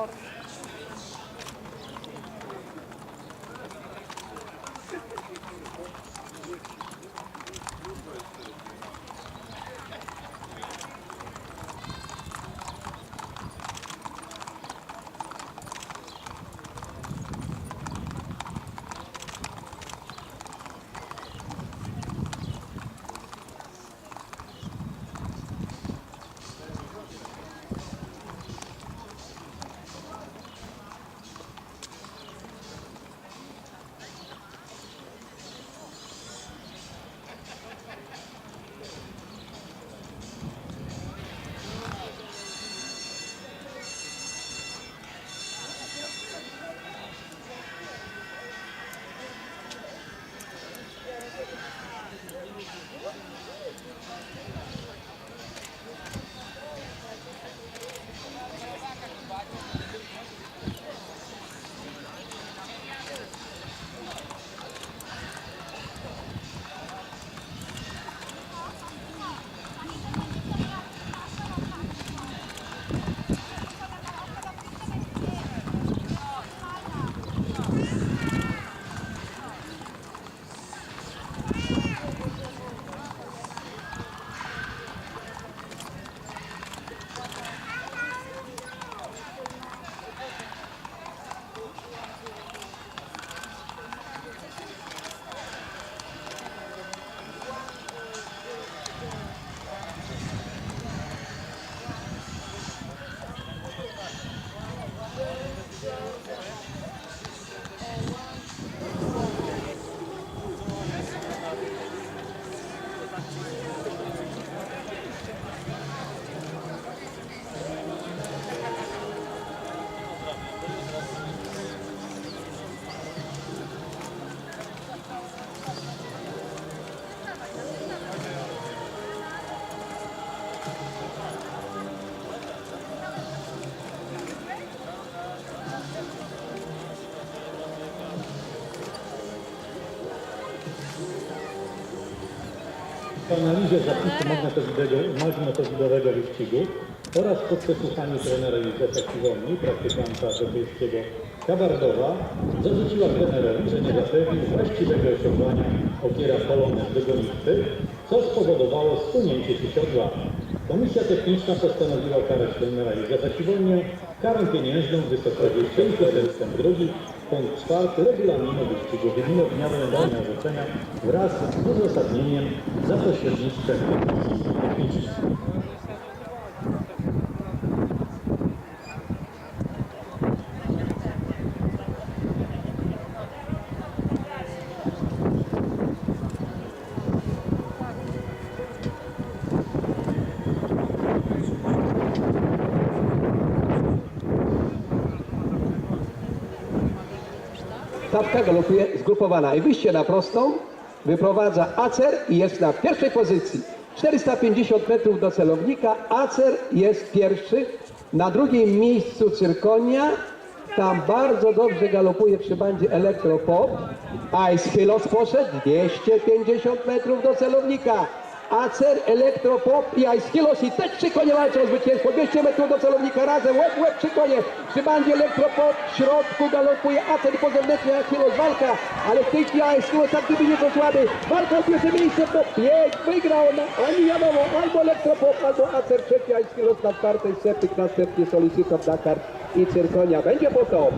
Doğru. Po analizie zapisu magnetowidowego, wyścigu oraz po przesłuchaniu trenera Józefa Kiwoni, praktykanta europejskiego Kabardowa, zarzuciła trenerowi, że nie zapewnił właściwego osiągania ogiera polonem wygonisty, co spowodowało stunięcie się siodła. Komisja techniczna postanowiła karać trenera Józefa Kiwonię karą pieniężną w wysokości 6 ustęp drugi, punkt czwarty regulaminu wyścigu wydano dnia wydania orzeczenia wraz z uzasadnieniem za pośrednictwem komisji Stawka galopuje zgrupowana i wyjście na prostą wyprowadza Acer i jest na pierwszej pozycji. 450 metrów do celownika. Acer jest pierwszy. Na drugim miejscu Cyrkonia. Tam bardzo dobrze galopuje przy bandzie Elektropop. Ice Hylos poszedł 250 metrów do celownika. Acer, Elektropop i Ice i też trzy konie walczą o zwycięstwo. 200 metrów do celownika razem, łeb, łeb, trzy konie. Przy bandzie Elektropop w środku galopuje Acer po zewnętrznej Ice walka, ale w tej chwili Ice jak gdyby nieco słaby. Walka o pierwsze miejsce, to pięć, wygrał na, ani wiadomo, albo Elektropop, albo Acer trzeci, Ice na czwartej, Septyk następnie Solicitor Dakar i Cyrkonia. Będzie po to.